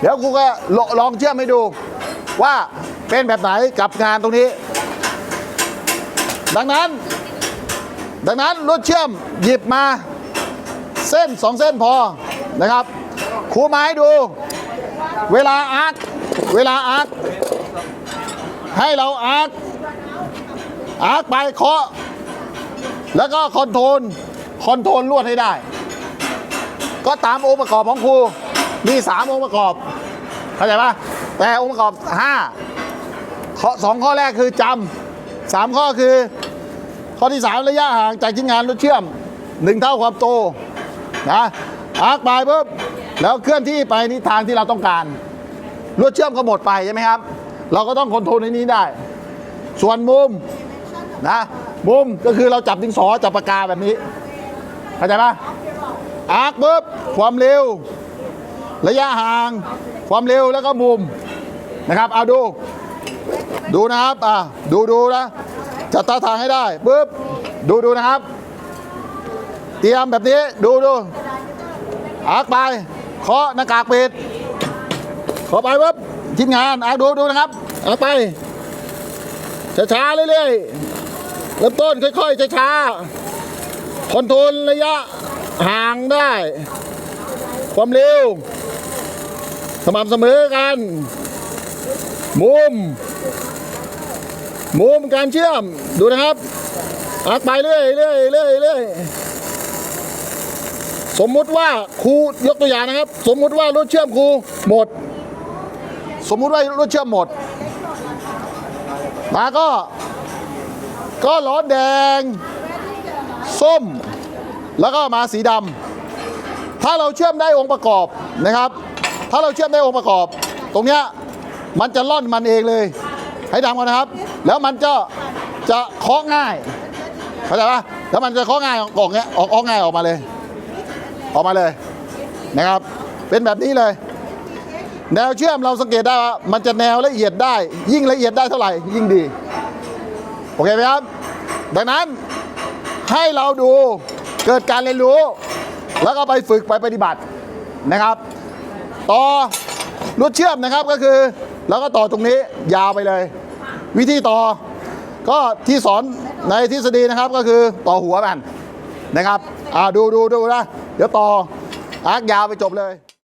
เดี๋ยวครูก็ลลองเชื่อมให้ดู ว่าเป็นแบบไหนกับงานตรงนี้ ดังนั้น ดังนั้นลวดเชื่อมหยิบมา เส้นสองเส้นพอนะครับครูไม้ดู เวลาอาร์คเวลาอาร์คให้เราอาร์คอาร์คไปเคาะแล้วก็คอนโทรลคอนโทรลลวดให้ได้ ก็ตามองค์ประกอบของครู มีสามองค์ประกอบ เข้าใจปะแต่องค์ประกอบห้าข้อสองข้อแรกคือจำสามข้อคือ ข้อที่สามระยะห่างจากชิ้นงานรถเชื่อมหนึ่งเท่าความโตนะอาร์คไปปุ๊บแล้วเคลื่อนที่ไปในทางที่เราต้องการรถเชื่อมก็หมดไปใช่ไหมครับ เราก็ต้องคอนโทรลในนี้ได้ ส่วนมุมนะมุมก็คือเราจับดินสอจับปากกาแบบนี้เข้าใจปะอาร์คปุ๊บความเร็ว ระยะห่าง ความเร็วแล้วก็มุมนะครับเอาดู ดูนะครับอะดูดูนะจัดท่าทางให้ได้ปุ๊บดูดูนะครับ เตรียมแบบนี้ดูดูอาร์คไปเคาะหน้ากากปิดเคาะไปปุ๊บชิ้นงานอาร์คดูดูนะครับอาร์คไปช้าๆเรื่อยๆเริ่มต้นค่อยๆช้าๆคอนโทรลระยะห่างได้ ความเร็ว สม่ำเสมอกัน มุม มุมการเชื่อมดูนะครับอักไปเรื่อยเรื่อยเรื่อยเรื่อยสมมุติว่าครูยกตัวอย่างนะครับ สมมุติว่ารถเชื่อมครูหมด สมมุติว่ารถเชื่อมหมดมาก็ ก็ล้อแดง ส้ม แล้วก็มาสีดำถ้าเราเชื่อมได้องค์ประกอบนะครับ ถ้าเราเชื่อมได้องค์ประกอบ ตรงเนี้ยมันจะล่อนมันเองเลย ให้ดำก่อนนะครับ แล้วมันจะจะเคาะง่ายเข้าใจปะแล้วมันจะเคาะง่ายออกเงี้ยออกออกง่ายออกมาเลย ออกมาเลยนะครับ เป็นแบบนี้เลย แนวเชื่อมเราสังเกตได้ว่ามันจะแนวละเอียดได้ ยิ่งละเอียดได้เท่าไหร่ยิ่งดีโอเคไหมครับ ดังนั้นให้เราดูเกิดการเรียนรู้ แล้วก็ไปฝึกไปปฏิบัตินะครับ ต่อลวดเชื่อมนะครับก็คือเราก็ต่อตรงนี้ยาวไปเลย วิธีต่อ ก็ที่สอนในทฤษฎีนะครับก็คือต่อหัวมันนะครับอ่าดูดูดูนะเดี๋ยวต่ออาร์กยาวไปจบเลย